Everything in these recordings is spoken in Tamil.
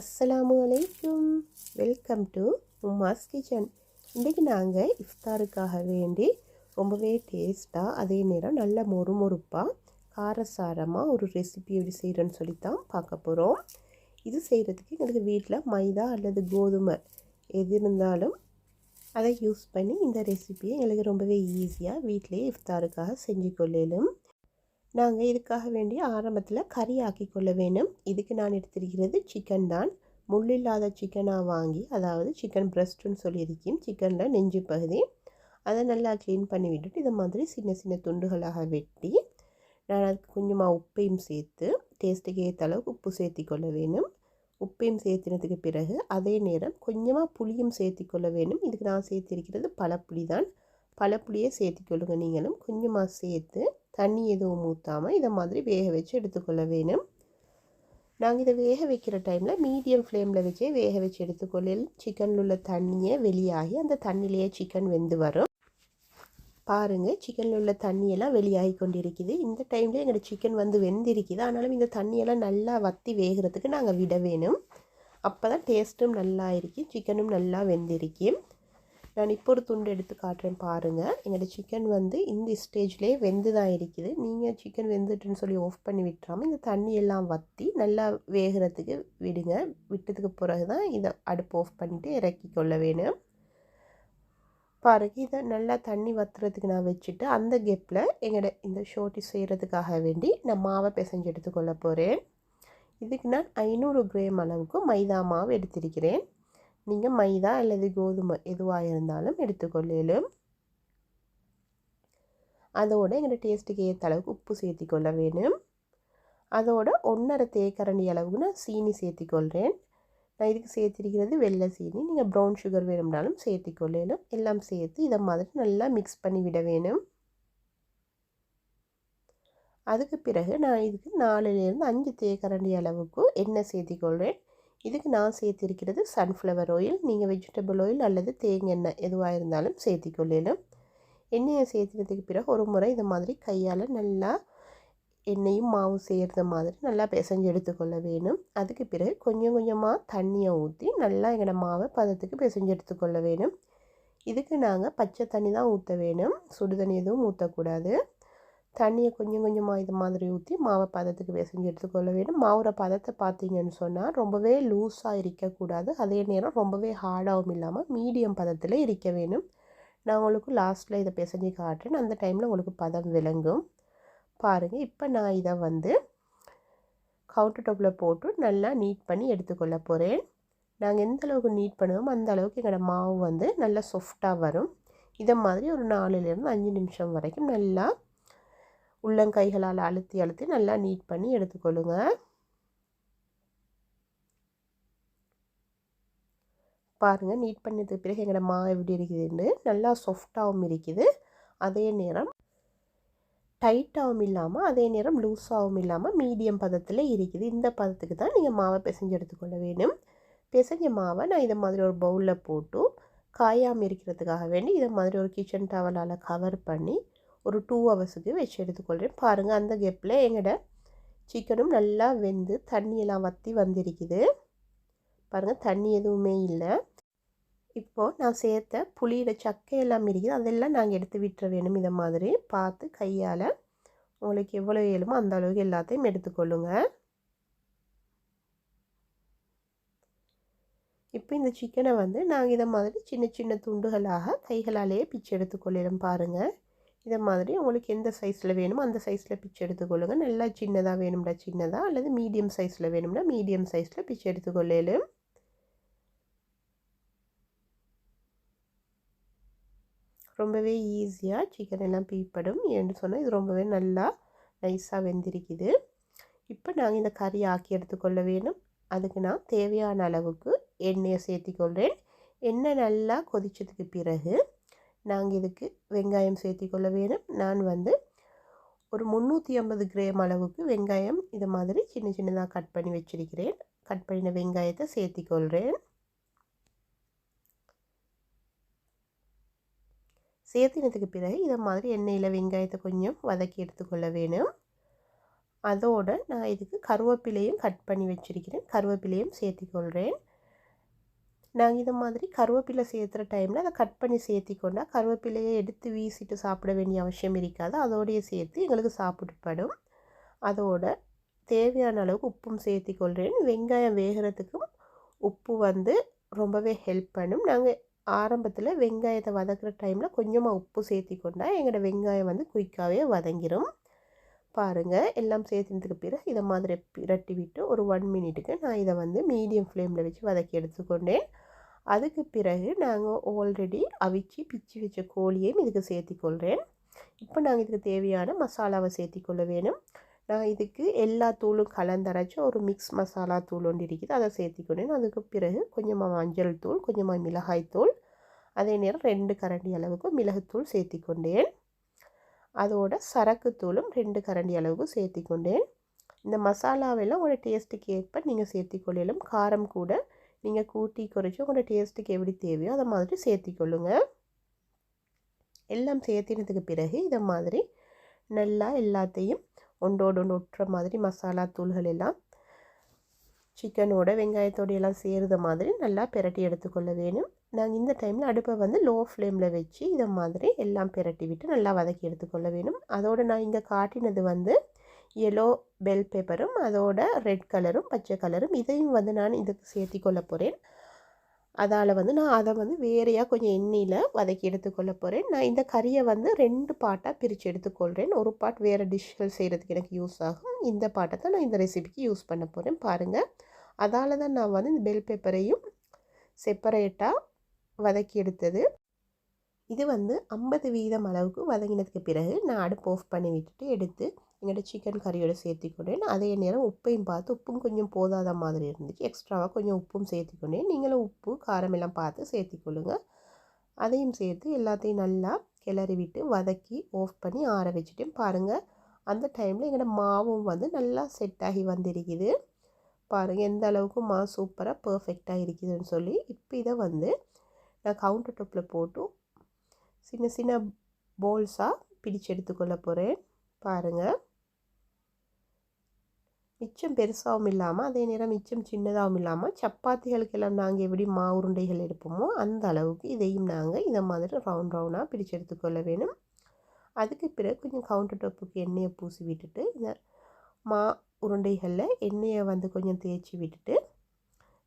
அஸ்ஸலாமு அலைக்கும். வெல்கம் டு உமாஸ் கிச்சன் இன்றைக்கி நாங்கள் இஃப்தாருக்காக வேண்டி ரொம்பவே டேஸ்ட்டாக அதே நேரம் நல்ல மொறுமொறுப்பாக காரசாரமாக ஒரு ரெசிபி எப்படி செய்கிறேன்னு சொல்லித்தான் பார்க்க போகிறோம் இது செய்கிறதுக்கு எங்களுக்கு வீட்டில் மைதா அல்லது கோதுமை எது இருந்தாலும் அதை யூஸ் பண்ணி இந்த ரெசிபியை எங்களுக்கு ரொம்பவே ஈஸியாக வீட்டிலேயே இஃப்தாருக்காக செஞ்சு கொள்ளலும். நாங்கள் இதுக்காக வேண்டிய ஆரம்பத்தில் கறி ஆக்கி கொள்ள வேணும் இதுக்கு நான் எடுத்திருக்கிறது சிக்கன் தான். முள் இல்லாத சிக்கனாக வாங்கி அதாவது சிக்கன் பிரஸ்ட்டுன்னு சொல்லியிருக்கேன். சிக்கனில் நெஞ்சு பகுதி. அதை நல்லா க்ளீன் பண்ணி விட்டுட்டு இதை மாதிரி சின்ன சின்ன துண்டுகளாக வெட்டி நான் அதுக்கு கொஞ்சமாக உப்பையும் சேர்த்து டேஸ்ட்டுக்கு ஏற்ற அளவுக்கு உப்பு சேர்த்தி கொள்ள வேணும் உப்பையும் சேர்த்தினதுக்கு பிறகு அதே நேரம் கொஞ்சமாக புளியும் சேர்த்தி கொள்ள வேணும் இதுக்கு நான் சேர்த்திருக்கிறது பழப்புளி தான். பழப்புளியை சேர்த்திக்கொள்ளுங்க நீங்களும். கொஞ்சமாக சேர்த்து தண்ணி எதுவும் ஊற்றாமல் இதை மாதிரி வேக வச்சு எடுத்துக்கொள்ள வேணும். நாங்கள் இதை வேக வைக்கிற டைமில் மீடியம் ஃப்ளேமில் வச்சே வேக வச்சு எடுத்துக்கொள்ள சிக்கனில் உள்ள தண்ணியை வெளியாகி அந்த தண்ணியிலேயே சிக்கன் வெந்து வரும். பாருங்கள் சிக்கனில் உள்ள தண்ணியெல்லாம் வெளியாகி கொண்டிருக்குது. இந்த டைமில் எங்களோட சிக்கன் வந்து வெந்திருக்குது. ஆனாலும் இந்த தண்ணியெல்லாம் நல்லா வற்றி வேகிறதுக்கு நாங்கள் விட வேணும். அப்போ தான் டேஸ்ட்டும் நல்லா இருக்குது சிக்கனும் நல்லா வெந்திருக்கும் நான் இப்போ ஒரு துண்டு எடுத்து காட்டுறேன் பாருங்கள் என்னோடய சிக்கன் வந்து இந்த ஸ்டேஜ்லேயே வெந்து தான் இருக்குது. நீங்கள் சிக்கன் வெந்துட்டுன்னு சொல்லி ஆஃப் பண்ணி விட்டுறாமல் இந்த தண்ணியெல்லாம் வற்றி நல்லா வேகிறதுக்கு விடுங்க. விட்டதுக்கு பிறகு தான் இதை அடுப்பு ஆஃப் பண்ணிவிட்டு இறக்கி கொள்ள வேணும். பாருங்க இதை நல்லா தண்ணி வத்துறதுக்கு நான் வச்சுட்டு அந்த கெப்பில் எங்களோட இந்த ஷோட்டி செய்கிறதுக்காக வேண்டி நான் மாவை பிசைஞ்சு எடுத்துக்கொள்ள போகிறேன் இதுக்கு நான் ஐநூறு கிராம் அளவுக்கு மைதா மாவு எடுத்திருக்கிறேன். நீங்கள் மைதா அல்லது கோதுமை எதுவாக இருந்தாலும் எடுத்துக்கொள்ளலும். அதோட எங்கள் டேஸ்ட்டுக்கு ஏற்ற அளவுக்கு உப்பு சேர்த்திக்கொள்ள வேணும். அதோட ஒன்றரை தேக்கரண்டி அளவுக்கு நான் சீனி சேர்த்திக்கொள்கிறேன் நான் இதுக்கு சேர்த்திருக்கிறது வெள்ளை சீனி. நீங்கள் ப்ரௌன் சுகர் வேணும்னாலும் சேர்த்திக்கொள்ளலும் எல்லாம் சேர்த்து இதை மாதிரி நல்லா மிக்ஸ் பண்ணி விட வேணும். அதுக்கு பிறகு நான் இதுக்கு நாலுலேருந்து அஞ்சு தேக்கரண்டி அளவுக்கு எண்ணெய் சேர்த்திக்கொள்கிறேன் இதுக்கு நான் சேர்த்திருக்கிறது சன்ஃப்ளவர் ஆயில் நீங்கள் வெஜிடபிள் ஆயில் அல்லது தேங்காய் எதுவாக இருந்தாலும் சேர்த்திக்கொள்ளலும். எண்ணெயை சேர்த்துனதுக்கு பிறகு ஒரு முறை இந்த மாதிரி கையால் நல்லா எண்ணெயும் மாவும் செய்கிறது மாதிரி நல்லா பிசைஞ்சு எடுத்துக்கொள்ள வேணும். அதுக்கு பிறகு கொஞ்சம் கொஞ்சமாக தண்ணியை ஊற்றி நல்லா எங்களோட மாவை பதத்துக்கு பிசைஞ்சு எடுத்துக்கொள்ள வேணும். இதுக்கு நாங்கள் பச்சை தண்ணி தான் ஊற்ற வேணும். சுடு தண்ணி எதுவும் ஊற்றக்கூடாது தண்ணியை கொஞ்சம் கொஞ்சமாக இது மாதிரி ஊற்றி மாவை பதத்துக்கு பிசைஞ்சு எடுத்துக்கொள்ள வேண்டும். மாவோட பதத்தை பார்த்தீங்கன்னு சொன்னால் ரொம்பவே லூஸாக இருக்கக்கூடாது. அதே நேரம் ரொம்பவே ஹார்டாகவும் இல்லாமல் மீடியம் பதத்தில் இருக்க வேணும் நான் உங்களுக்கு லாஸ்ட்டில் இதை பிசைஞ்சு காட்டுறேன். அந்த டைமில் உங்களுக்கு பதம் விளங்கும். பாருங்கள் இப்போ நான் இதை வந்து கவுண்டர் டாப்பில் போட்டு நல்லா நீட் பண்ணி எடுத்துக்கொள்ள போகிறேன் நாங்கள் எந்த அளவுக்கு நீட் பண்ணுவோமோ அந்த அளவுக்கு எங்களோட மாவு வந்து நல்லா சாஃப்டாக வரும். இதை மாதிரி ஒரு நாலுலேருந்து அஞ்சு நிமிஷம் வரைக்கும் நல்லா உள்ளங்கைகளால் அழுத்தி அழுத்தி நல்லா நீட் பண்ணி எடுத்துக்கொள்ளுங்க. பாருங்கள் நீட் பண்ணதுக்கு பிறகு எங்களோட மா எப்படி இருக்குதுன்னு நல்லா சாஃப்டாகவும் இருக்குது. அதே நேரம் டைட்டாகவும் இல்லாமல் அதே நேரம் லூஸாகவும் இல்லாமல் மீடியம் பதத்தில் இருக்குது. இந்த பதத்துக்கு தான் நீங்கள் மாவை பிசைஞ்சு எடுத்துக்கொள்ள வேணும் பிசைஞ்ச மாவை நான் இதை மாதிரி ஒரு பவுலில் போட்டு காயாமல் இருக்கிறதுக்காக வேண்டி இதை மாதிரி ஒரு கிச்சன் டவலால் கவர் பண்ணி ஒரு டூ ஹவர்ஸுக்கு வச்சு எடுத்துக்கொள்கிறேன் பாருங்கள் அந்த கெப்பில் எங்களோட சிக்கனும் நல்லா வெந்து தண்ணியெல்லாம் வற்றி வந்திருக்குது. பாருங்கள் தண்ணி எதுவுமே இல்லை. இப்போது நான் சேர்த்த புளியில் சக்கை எல்லாம் இருக்குது. அதெல்லாம் நாங்கள் எடுத்து விட்டுற வேணும். இதை மாதிரி பார்த்து கையால் உங்களுக்கு எவ்வளோ இயலுமோ அந்த அளவுக்கு எல்லாத்தையும் எடுத்துக்கொள்ளுங்க. இப்போ இந்த சிக்கனை வந்து நாங்கள் இதை மாதிரி சின்ன சின்ன துண்டுகளாக கைகளாலேயே பிச்சு எடுத்துக்கொள்ளிடும் பாருங்கள் இதை மாதிரி உங்களுக்கு எந்த சைஸில் வேணுமோ அந்த சைஸில் பிச்சு எடுத்துக்கொள்ளுங்கள் நல்லா சின்னதாக வேணும்டா சின்னதாக அல்லது மீடியம் சைஸில் வேணும்னா மீடியம் சைஸில் பிச்சு எடுத்துக்கொள்ளலும் ரொம்பவே ஈஸியாக சிக்கன் எல்லாம் பீப்படும். ஏன்னு சொன்னால் இது ரொம்பவே நல்லா நைஸாக வெந்திருக்குது. இப்போ நாங்கள் இந்த கறி ஆக்கி எடுத்துக்கொள்ள வேணும். அதுக்கு நான் தேவையான அளவுக்கு எண்ணெயை சேர்த்திக்கொள்கிறேன் எண்ணெய் நல்லா கொதித்ததுக்கு பிறகு நாங்கள் இதுக்கு வெங்காயம் சேர்த்திக்கொள்ள வேணும். நான் வந்து ஒரு முந்நூற்றி ஐம்பது கிராம் அளவுக்கு வெங்காயம் இது மாதிரி சின்ன சின்னதாக கட் பண்ணி வச்சிருக்கிறேன். கட் பண்ணின வெங்காயத்தை சேர்த்திக்கொள்கிறேன் சேர்த்தினதுக்கு பிறகு இதை மாதிரி எண்ணெயில் வெங்காயத்தை கொஞ்சம் வதக்கி எடுத்துக்கொள்ள வேணும். அதோடு நான் இதுக்கு கருவேப்பிலையும் கட் பண்ணி வச்சுருக்கிறேன். கருவேப்பிலையும் சேர்த்திக்கொள்கிறேன் நாங்கள் இது மாதிரி கருவேப்பிலை சேர்த்துற டைமில் அதை கட் பண்ணி சேர்த்திக்கொண்டா கருவேப்பிலையை எடுத்து வீசிட்டு சாப்பிட வேண்டிய அவசியம் இருக்காது. அதோடைய சேர்த்து எங்களுக்கு சாப்பிட்டுப்படும் அதோட தேவையான அளவுக்கு உப்பும் சேர்த்திக்கொள்கிறேன் வெங்காயம் வேகிறதுக்கும் உப்பு வந்து ரொம்பவே ஹெல்ப் பண்ணும். நாங்கள் ஆரம்பத்தில் வெங்காயத்தை வதக்கிற டைமில் கொஞ்சமாக உப்பு சேர்த்திக்கொண்டா எங்களோட வெங்காயம் வந்து குயிக்காகவே வதங்கிடும் பாருங்கள் எல்லாம் சேர்த்துனதுக்கு பிறகு இதை மாதிரி பிரட்டி விட்டு ஒரு ஒன் மினிட்டுக்கு நான் இதை வந்து மீடியம் ஃப்ளேமில் வச்சு வதக்கி எடுத்துக்கொண்டேன். அதுக்கு பிறகு நாங்கள் ஆல்ரெடி அவிச்சு பிச்சு வச்ச கோழியையும் இதுக்கு சேர்த்திக்கொள்கிறேன் இப்போ நாங்கள் இதுக்கு தேவையான மசாலாவை சேர்த்திக்கொள்ள வேணும். நான் இதுக்கு எல்லா தூளும் கலந்தரைச்சி ஒரு மிக்ஸ் மசாலா தூள் ஒன்று இருக்குது அதை சேர்த்திக்கொண்டேன் அதுக்கு பிறகு கொஞ்சமாக மஞ்சள் தூள் கொஞ்சமாக மிளகாய் தூள் அதே நேரம் ரெண்டு கரண்டி அளவுக்கு மிளகுத்தூள் சேர்த்திக்கொண்டேன். அதோட சரக்கு தூளும் ரெண்டு கரண்டி அளவுக்கு சேர்த்திக்கொண்டேன். இந்த மசாலாவெல்லாம் உங்களோட டேஸ்ட்டுக்கு ஏற்ப நீங்கள் சேர்த்திக்கொள்ளலும் காரம் கூட நீங்கள் கூட்டி குறைச்சி உங்களோட டேஸ்ட்டுக்கு எப்படி தேவையோ அதை மாதிரி சேர்த்திக்கொள்ளுங்க. எல்லாம் சேர்த்தினதுக்கு பிறகு இதை மாதிரி நல்லா எல்லாத்தையும் ஒன்றோடு ஒன்று ஒட்டுற மாதிரி மசாலா தூள்கள் எல்லாம் சிக்கனோட வெங்காயத்தோடு எல்லாம் சேருத மாதிரி நல்லா பிரட்டி எடுத்துக்கொள்ள வேணும் நாங்கள் இந்த டைமில் அடுப்பை வந்து லோ ஃப்ளேமில் வச்சு இதை மாதிரி எல்லாம் பிரட்டி விட்டு நல்லா வதக்கி எடுத்துக்கொள்ள வேணும் அதோடு நான் இங்கே காட்டினது வந்து எல்லோ பெல் பேப்பரும் அதோட ரெட் கலரும் பச்சை கலரும் இதையும் வந்து நான் இதுக்கு சேர்த்தி கொள்ள போகிறேன் அதால் வந்து நான் அதை வந்து வேறையாக கொஞ்சம் எண்ணெயில் வதக்கி எடுத்துக்கொள்ள போகிறேன் நான் இந்த கறியை வந்து ரெண்டு பாட்டாக பிரித்து எடுத்துக்கொள்கிறேன் ஒரு பாட் வேறு டிஷ்கள் செய்கிறதுக்கு எனக்கு யூஸ் ஆகும். இந்த பாட்டை தான் நான் இந்த ரெசிபிக்கு யூஸ் பண்ண போகிறேன் பாருங்கள் அதால் தான் நான் வந்து இந்த பெல் பேப்பரையும் செப்பரேட்டாக வதக்கி எடுத்தது. இது வந்து ஐம்பது வீதம் அளவுக்கு வதங்கினதுக்கு பிறகு நான் அடுப்பு ஆஃப் பண்ணி விட்டுட்டு எடுத்து எங்கள்கிட்ட சிக்கன் கறியோடு சேர்த்திக்கொண்டேன். அதே நேரம் உப்பையும் பார்த்து உப்பும் கொஞ்சம் போதாத மாதிரி இருந்துச்சு. எக்ஸ்ட்ராவாக கொஞ்சம் உப்பும் சேர்த்திக்கொண்டேன். நீங்களும் உப்பு காரம் எல்லாம் பார்த்து சேர்த்திக்கொள்ளுங்க. அதையும் சேர்த்து எல்லாத்தையும் நல்லா கிளறி விட்டு வதக்கி ஆஃப் பண்ணி ஆற வச்சுட்டு பாருங்கள் அந்த டைமில் எங்களோட மாவும் வந்து நல்லா செட் ஆகி வந்திருக்குது. பாருங்கள் எந்த அளவுக்கு மா சூப்பராக பர்ஃபெக்டாக இருக்குதுன்னு சொல்லி இப்போ இதை வந்து நான் கவுண்டர் டாப்பில் போட்டு சின்ன சின்ன போல்ஸாக பிடிச்சு எடுத்துக்கொள்ள போகிறேன் பாருங்கள் மிச்சம் பெருசாகவும் இல்லாமல் அதே நேரம் மிச்சம் சின்னதாகவும் இல்லாமல் சப்பாத்திகளுக்கெல்லாம் நாங்கள் எப்படி மா உருண்டைகள் எடுப்போமோ அந்த அளவுக்கு இதையும் நாங்கள் இதை மாதிரி ரவுண்ட் ரவுண்டாக பிரித்து எடுத்துக்கொள்ள வேணும் அதுக்கு பிறகு கொஞ்சம் கவுண்டர் டாப்புக்கு எண்ணெயை பூசி விட்டுட்டு இந்த மா உருண்டைகளில் எண்ணெயை வந்து கொஞ்சம் தேய்ச்சி விட்டுட்டு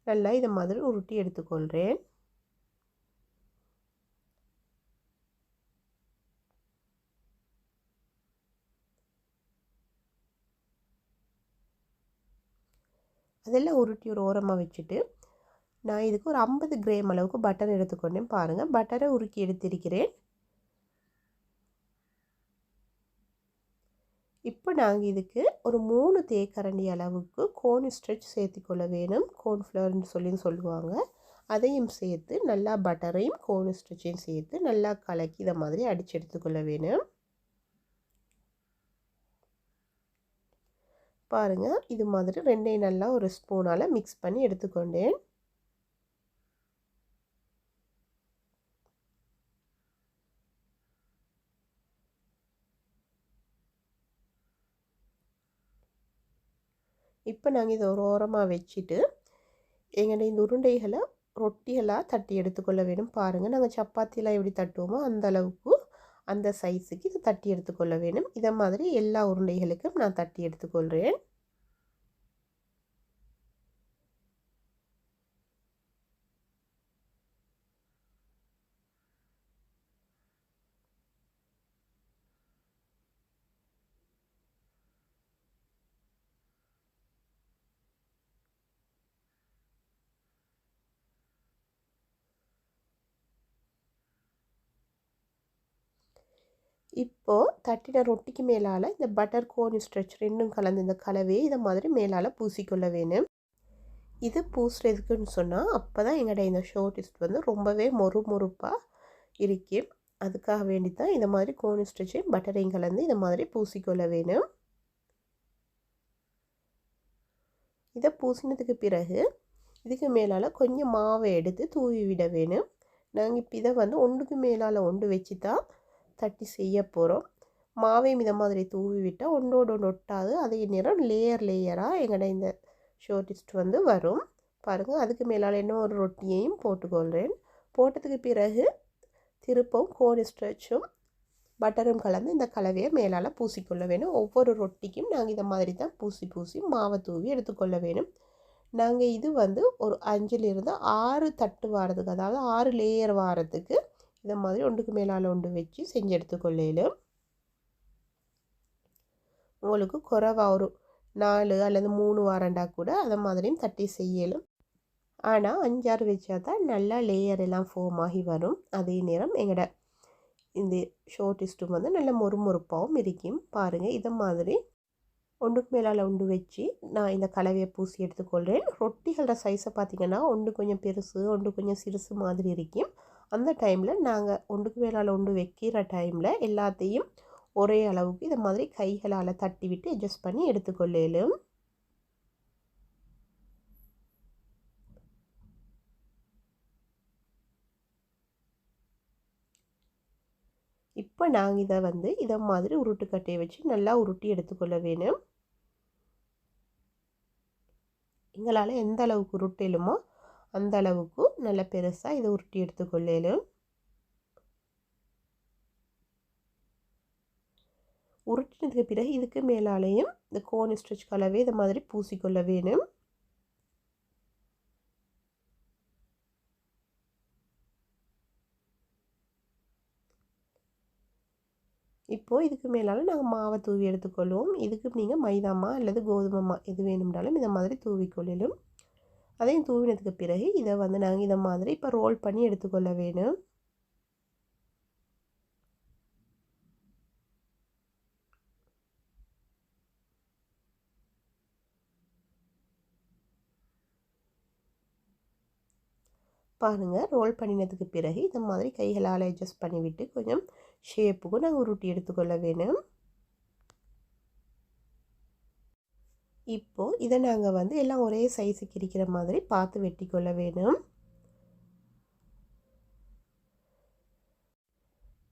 நல்லா இதை மாதிரி உருட்டி எடுத்துக்கொள்கிறேன் அதெல்லாம் உருட்டி ஒரு ஓரமாக வச்சுட்டு நான் இதுக்கு ஒரு ஐம்பது கிராம் அளவுக்கு பட்டர் எடுத்துக்கொண்டேன் பாருங்கள் பட்டரை உருக்கி எடுத்திருக்கிறேன். இப்போ நாங்கள் இதுக்கு ஒரு மூணு தேக்கரண்டி அளவுக்கு கோன் ஸ்ட்ரெச் சேர்த்துக்கொள்ள வேணும். கோன்ஃப்ளவர்னு சொல்லி சொல்லுவாங்க. அதையும் சேர்த்து நல்லா பட்டரையும் கோன் ஸ்ட்ரெச்சையும் சேர்த்து நல்லா கலக்கி இதை மாதிரி அடித்து எடுத்துக்கொள்ள வேணும். பாருங்கள் இது மாதிரி ரெண்டையும் நல்லா ஒரு ஸ்பூனால் மிக்ஸ் பண்ணி எடுத்துக்கொண்டேன். இப்போ நாங்கள் இதை ஒரு ஓரமாக வச்சுட்டு எங்களுடைய இந்த உருண்டைகளை ரொட்டிகளாக தட்டி எடுத்துக்கொள்ள வேணும் பாருங்கள் நாங்கள் சப்பாத்திலாம் எப்படி தட்டுவோமோ அந்த அளவுக்கு அந்த சைஸுக்கு இதை தட்டி எடுத்துக்கொள்ள வேணும் இதை மாதிரி எல்லா உருண்டைகளுக்கும் நான் தட்டி எடுத்துக்கொள்கிறேன். இப்போது தட்டின ரொட்டிக்கு மேலால் இந்த பட்டர் கோன் ஸ்ட்ரெச் ரெண்டும் கலந்து இந்த கலவையை இதை மாதிரி மேலால் பூசிக்கொள்ள வேணும். இது பூசுறதுக்குன்னு சொன்னால் அப்போ தான் எங்களோட இந்த ஷோர்டிஸ்ட் வந்து ரொம்பவே மொறு மொறுப்பாக இருக்கும். அதுக்காக வேண்டி தான் இந்த மாதிரி கோன் ஸ்ட்ரெச்சையும் பட்டரையும் கலந்து இந்த மாதிரி பூசிக்கொள்ள வேணும். இதை பூசினதுக்கு பிறகு இதுக்கு மேலால் கொஞ்சம் மாவை எடுத்து தூவி விட வேணும். நாங்கள் இப்போ இதை வந்து ஒன்றுக்கு மேலால் ஒன்று வச்சு தான் தட்டி செய்ய போகிறோம் மாவையும் இதை மாதிரி தூவி விட்டால் ஒன்றோடு ஒன்று ஒட்டாது. அதே நேரம் லேயர் லேயராக எங்களோட இந்த ஷோர்டிஸ்ட் வந்து வரும். பாருங்கள் அதுக்கு மேலால் என்ன ஒரு ரொட்டியையும் போட்டுக்கொள்கிறேன் போட்டதுக்கு பிறகு திருப்பவும் கோன் ஸ்ட்ரெச்சும் பட்டரும் கலந்து இந்த கலவையை மேலால் பூசிக்கொள்ள வேணும். ஒவ்வொரு ரொட்டிக்கும் நாங்கள் இதை மாதிரி தான் பூசி பூசி மாவை தூவி எடுத்துக்கொள்ள வேணும். நாங்கள் இது வந்து ஒரு அஞ்சிலிருந்து ஆறு தட்டு வாரத்துக்கு அதாவது ஆறு லேயர் வாரத்துக்கு இதை மாதிரி ஒன்றுக்கு மேலால் ஒன்று வச்சு செஞ்சு எடுத்துக்கொள்ளையிலும் உங்களுக்கு குறைவாக ஒரு நாலு அல்லது மூணு வாரண்டா கூட அதை மாதிரியும் தட்டி செய்யலும். ஆனால் அஞ்சாறு வச்சா தான் நல்லா லேயர் எல்லாம் ஃபோம் ஆகி வரும். அதே நேரம் எங்களோட இந்த ஷோர்டிஸ்ட்டும் வந்து நல்ல மொறுமொறுப்பாகவும் இருக்கும். பாருங்கள் இதை மாதிரி ஒன்றுக்கு மேலால் ஒன்று வச்சு நான் இந்த கலவையை பூசி எடுத்துக்கொள்கிறேன் ரொட்டிகளோட சைஸை பார்த்திங்கன்னா ஒன்று கொஞ்சம் பெருசு ஒன்று கொஞ்சம் சிறுசு மாதிரி இருக்கும். அந்த டைமில் நாங்கள் ஒன்றுக்கு மேலால் ஒன்று வைக்கிற டைமில் எல்லாத்தையும் ஒரே அளவுக்கு இதை மாதிரி கைகளால் தட்டி விட்டு அட்ஜஸ்ட் பண்ணி எடுத்துக்கொள்ளலும். இப்போ நாங்கள் இதை வந்து இதை மாதிரி உருட்டுக்கட்டையை வச்சு நல்லா உருட்டி எடுத்துக்கொள்ள வேணும். எங்களால் எந்த அளவுக்கு உருட்டலுமோ அந்த அளவுக்கு நல்ல பெருசாக இதை உருட்டி எடுத்துக்கொள்ளலும் உருட்டினதுக்கு பிறகு இதுக்கு மேலாலேயும் இந்த கோன் ஸ்ட்ரெச் கலவை இதை மாதிரி பூசிக்கொள்ள வேணும். இப்போது இதுக்கு மேலால் நாங்கள் மாவை தூவி எடுத்துக்கொள்வோம். இதுக்கு நீங்கள் மைதாமா அல்லது கோதுமைமா எது வேணும்னாலும் இதை மாதிரி தூவிக்கொள்ளலும். அதையும் தூவினதுக்கு பிறகு இதை வந்து நாங்கள் இதை மாதிரி இப்போ ரோல் பண்ணி எடுத்துக்கொள்ள வேணும் பாருங்கள் ரோல் பண்ணினதுக்கு பிறகு இந்த மாதிரி கைகளால் அட்ஜஸ்ட் பண்ணிவிட்டு கொஞ்சம் ஷேப்புக்கும் நாங்கள் உருட்டி எடுத்துக்கொள்ள வேணும் இப்போது இதை நாங்கள் வந்து எல்லாம் ஒரே சைஸுக்கு இருக்கிற மாதிரி பார்த்து வெட்டி கொள்ள வேணும்.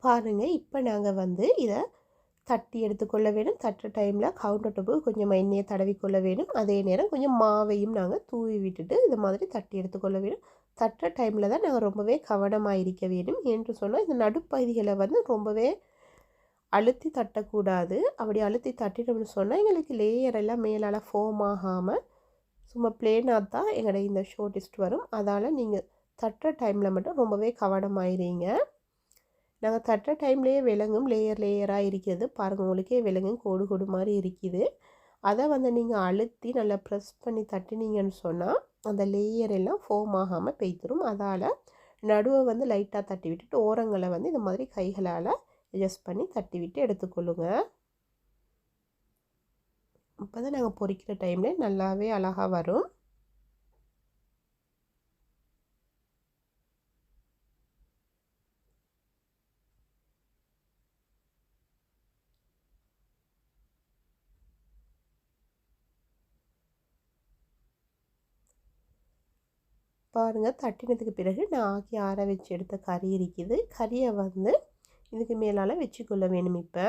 பாருங்கள் இப்போ நாங்கள் வந்து இதை தட்டி எடுத்துக்கொள்ள வேணும். தட்டுற டைமில் கவுண்டர் டப்புக்கு கொஞ்சம் எண்ணெயை தடவிக்கொள்ள வேணும். அதே நேரம் கொஞ்சம் மாவையும் நாங்கள் தூவி விட்டுட்டு இது மாதிரி தட்டி எடுத்துக்கொள்ள வேணும். தட்டுற டைமில் தான் நாங்கள் ரொம்பவே கவனமாக இருக்க வேண்டும் என்று சொன்னால் இந்த நடுப்பகுதிகளை வந்து ரொம்பவே அழுத்தி தட்டக்கூடாது. அப்படி அழுத்தி தட்டிட்டோம்னு சொன்னால் எங்களுக்கு லேயர் எல்லாம் மேலால் ஃபோம் ஆகாமல் சும்மா பிளேனாக தான் எங்களோட இந்த ஷோ டிஸ்ட் வரும். அதால் நீங்கள் தட்டுற டைமில் மட்டும் ரொம்பவே கவனமாயிருங்க. நாங்கள் தட்டுற டைம்லேயே விலங்கும் லேயர் லேயராக இருக்கிறது பாருங்கள் உங்களுக்கே விலங்கும் கோடு கோடு மாதிரி இருக்குது. அதை வந்து நீங்கள் அழுத்தி நல்லா ப்ரெஸ் பண்ணி தட்டினீங்கன்னு சொன்னால் அந்த லேயர் எல்லாம் ஃபோம் ஆகாமல் பெய்த்துரும். அதால் நடுவை வந்து லைட்டாக தட்டி விட்டுட்டு ஓரங்களை வந்து இந்த மாதிரி கைகளால் அட்ஜஸ்ட் பண்ணி தட்டி விட்டு எடுத்துக்கொள்ளுங்க. அப்போ தான் நாங்கள் பொரிக்கிற டைமில் நல்லாவே அழகாக வரும். பாருங்கள் தட்டினதுக்கு பிறகு நான் ஆக்கி ஆற வச்சு எடுத்த கறி இருக்குது. கறியை வந்து இதுக்கு மேலால் வச்சுக்கொள்ள வேணும் இப்போ.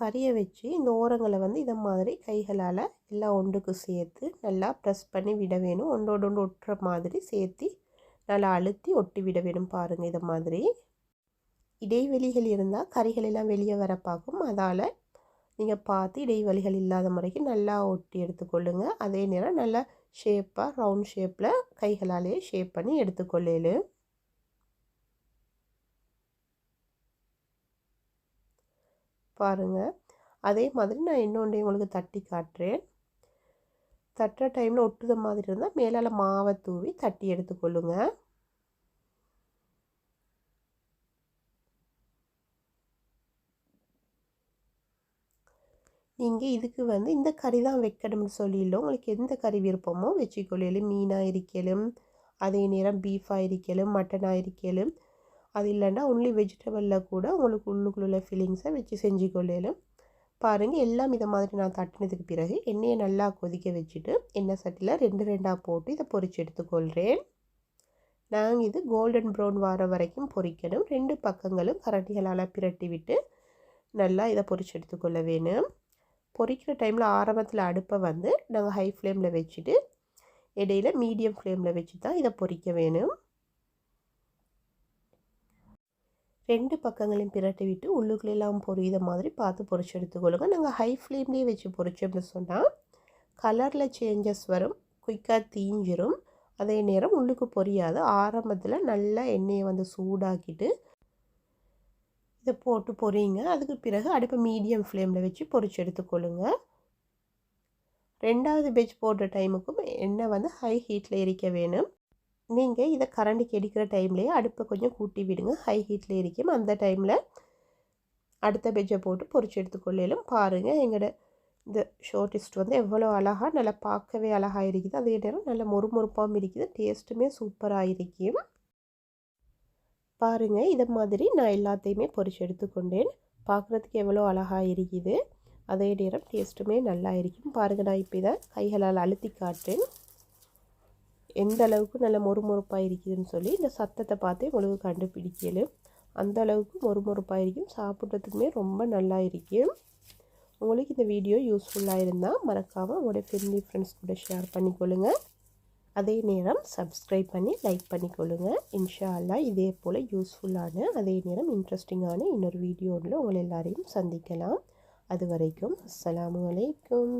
கறியை வச்சு இந்த ஓரங்களை வந்து இதை மாதிரி கைகளால் எல்லாம் ஒன்றுக்கு சேர்த்து நல்லா ப்ரெஸ் பண்ணி விட வேணும். ஒன்றோடு ஒன்று ஒட்டுற மாதிரி சேர்த்து நல்லா அழுத்தி ஒட்டி விட வேணும் பாருங்கள் இதை மாதிரி. இடைவெளிகள் இருந்தால் கறிகள் எல்லாம் வெளியே வர பார்க்கும் அதால் நீங்கள் பார்த்து இடைவெளிகள் இல்லாத முறைக்கு நல்லா ஒட்டி எடுத்துக்கொள்ளுங்க. அதே நேரம் நல்லா ஷேப்பாக ரவுண்ட் ஷேப்பில் கைகளாலேயே ஷேப் பண்ணி எடுத்துக்கொள்ளு பாருங்கள் அதே மாதிரி நான் இன்னொன்று உங்களுக்கு தட்டி காட்டுறேன். தட்டுற டைமில் ஒட்டுத மாதிரி இருந்தால் மேலால் மாவை தூவி தட்டி எடுத்துக்கொள்ளுங்கள் நீங்கள் இதுக்கு வந்து இந்த கறி தான் வைக்கணும்னு சொல்லிடலாம் உங்களுக்கு எந்த கறி விருப்பமோ வச்சுக்கொள்ளலும் மீனாக இருக்கலும் அதே நேரம் பீஃபாக இருக்கலும் மட்டனாக இருக்கலும் அது இல்லைன்னா ஒன்லி வெஜிடபிளில் கூட உங்களுக்கு உள்ளுக்குள்ள ஃபீலிங்ஸை வச்சு செஞ்சு கொள்ளலும் பாருங்கள் எல்லாம் இதை மாதிரி நான் தட்டினதுக்கு பிறகு எண்ணெயை நல்லா கொதிக்க வச்சுட்டு எண்ணெய் சட்டியில் ரெண்டு ரெண்டாக போட்டு இதை பொரிச்சு எடுத்துக்கொள்கிறேன் நாங்கள் இது கோல்டன் ப்ரௌன் வர வரைக்கும் பொறிக்கணும் ரெண்டு பக்கங்களும் கரண்டிகளால் பிரட்டி விட்டு நல்லா இதை பொறிச்சு எடுத்துக்கொள்ள வேணும். பொரிக்கிற டைமில் ஆரம்பத்தில் அடுப்பை வந்து நாங்கள் ஹை ஃப்ளேமில் வச்சுட்டு இடையில மீடியம் ஃப்ளேமில் வச்சு தான் இதை பொறிக்க வேணும். ரெண்டு பக்கங்களையும் பிரட்டி விட்டு உள்ளுக்குள்ளெல்லாம் பொரியுத மாதிரி பார்த்து பொறிச்சு எடுத்துக்கொள்ளுங்க. நாங்கள் ஹை ஃப்ளேம்லேயே வச்சு பொறிச்சோம்னு சொன்னால் கலரில் சேஞ்சஸ் வரும் குயிக்காக தீஞ்சிரும். அதே நேரம் உள்ளுக்கு பொரியாது ஆரம்பத்தில் நல்லா எண்ணெயை வந்து சூடாக்கிட்டு இதை போட்டு பொரியுங்க. அதுக்கு பிறகு அடுப்பை மீடியம் ஃப்ளேமில் வச்சு பொரிச்சு எடுத்துக்கொள்ளுங்க. ரெண்டாவது பெஜ் போடுற டைமுக்கும் எண்ணெய் வந்து ஹை ஹீட்டில் எரிக்க வேணும். நீங்கள் இதை கரண்டிக்கு எடிக்கிற டைம்லேயே அடுப்பை கொஞ்சம் கூட்டி விடுங்க. ஹை ஹீட்டில் எரிக்கும். அந்த டைமில் அடுத்த பெஜ்ஜை போட்டு பொறிச்சு எடுத்துக்கொள்ளையிலும் பாருங்கள் எங்களோட இந்த ஷோர்டிஸ்ட் வந்து எவ்வளோ அழகாக நல்லா பார்க்கவே அழகாக இருக்குது. அதே நேரம் நல்ல மொறுமொறுப்பாகவும் இருக்குது. டேஸ்ட்டுமே சூப்பராக இருக்கும் பாருங்கள் இதை மாதிரி நான் எல்லாத்தையுமே பொரிச்சு எடுத்துக்கொண்டேன். பார்க்குறதுக்கு எவ்வளோ அழகாக இருக்குது. அதே நேரம் டேஸ்ட்டுமே நல்லா இருக்கும். பாருங்கள் நான் இப்போ இதை கைகளால் அழுத்தி காட்டேன் எந்த அளவுக்கு நல்ல மொறுமொறுப்பாக இருக்குதுன்னு சொல்லி இந்த சத்தத்தை பார்த்தே உங்களுக்கு கண்டுபிடிக்கலும் அந்த அளவுக்கு மொறுமொறுப்பாக இருக்கும். சாப்பிட்றதுக்குமே ரொம்ப நல்லா இருக்கும் உங்களுக்கு இந்த வீடியோ யூஸ்ஃபுல்லாக இருந்தால் மறக்காமல் உங்களோட ஃபேமிலி ஃப்ரெண்ட்ஸ் கூட ஷேர் பண்ணிக்கொள்ளுங்கள் அதே நேரம் சப்ஸ்கிரைப் பண்ணி லைக் பண்ணிக்கொள்ளுங்க. இன்ஷா அல்லா இதே போல் யூஸ்ஃபுல்லான அதே நேரம் இன்ட்ரெஸ்டிங்கான இன்னொரு வீடியோவில் உங்களை எல்லாரையும் சந்திக்கலாம். அது வரைக்கும் அஸ்ஸலாமு அலைக்கும்.